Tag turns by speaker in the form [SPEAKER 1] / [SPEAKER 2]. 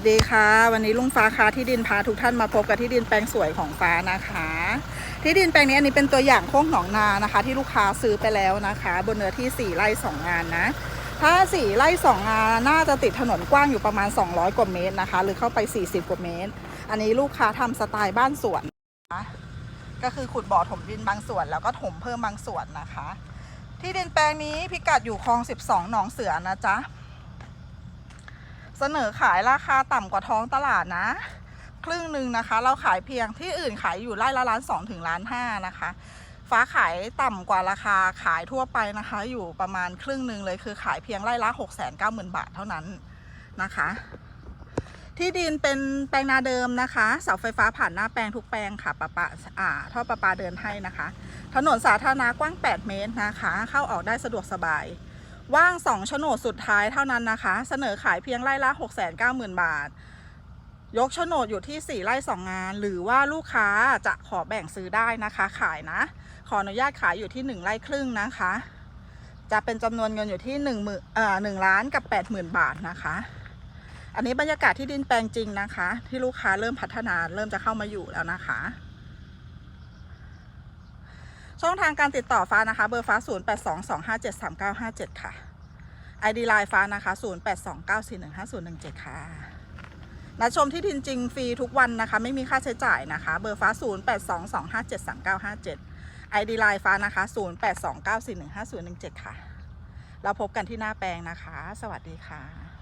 [SPEAKER 1] วัสดีค่ะ วันนี้ลุงฟ้าค้าที่ดินพาทุกท่านมาพบกับที่ดินแปลงสวยของฟ้านะคะ ที่ดินแปลงนี้อันนี้เป็นตัวอย่างโค้งหนองนานะคะ ที่ลูกค้าซื้อไปแล้วนะคะ บนเนื้อที่ 4 ไร่ 2 งานนะ ถ้า 4 ไร่ 2 งานน่าจะติดถนนกว้างอยู่ประมาณ 200 กว่าเมตรนะคะ หรือเข้าไป 40 กว่าเมตร อันนี้ลูกค้าทำสไตล์บ้านสวนนะก็คือขุดบ่อถมดินบางส่วน แล้วก็ถมเพิ่มบางส่วนนะคะ ที่ดินแปลงนี้พิกัดอยู่คลอง 12 หนองเสือนะจ๊ะ เสนอขายราคาต่ำกว่าท้องตลาดนะ ครึ่งหนึ่งนะคะ เราขายเพียงที่อื่นขายอยู่ไร่ละล้านสองถึงล้านห้านะคะ ฟ้าขายต่ำกว่าราคาขายทั่วไปนะคะ อยู่ประมาณครึ่งหนึ่งเลยคือขายเพียงไร่ละหกแสนเก้าหมื่นบาทเท่านั้นนะคะ ที่ดินเป็นแปลงนาเดิมนะคะเสาไฟฟ้าผ่านหน้าแปลงทุกแปลงค่ะประปาอ่าท่อประปาเดินให้นะคะ ถนนสาธารณะกว้าง 8 เมตรนะคะ เข้าออกได้สะดวกสบาย ว่าง2โฉนดสุดท้ายเท่านั้นนะคะ เสนอขายเพียงไร่ละ690,000 บาท ยกโฉนดอยู่ที่ 4 ไร่ 2 งาน หรือว่าลูกค้าจะขอแบ่งซื้อได้นะคะ ขายนะ ขออนุญาตขายอยู่ที่ 1 ไร่ครึ่งนะคะ จะเป็นจำนวนเงินอยู่ที่1หมื่นเอ่อ1ล้านกับ 80,000 บาทนะคะ อันนี้บรรยากาศที่ดินแปลงจริงนะคะ ที่ลูกค้าเริ่มพัฒนาเริ่มจะเข้ามาอยู่แล้วนะคะ ช่องทางการติดต่อฟ้านะคะ เบอร์ฟ้า 0822573957 ค่ะ ID ไลน์ฟ้านะคะ 0829415017 ค่ะนัดชมที่ดินจริงฟรีทุกวันนะคะ ไม่มีค่าใช้จ่ายนะคะ เบอร์ฟ้า 0822573957 ID ไลน์ฟ้านะคะ 0829415017 ค่ะ เราพบกันที่หน้าแปลงนะคะ สวัสดีค่ะ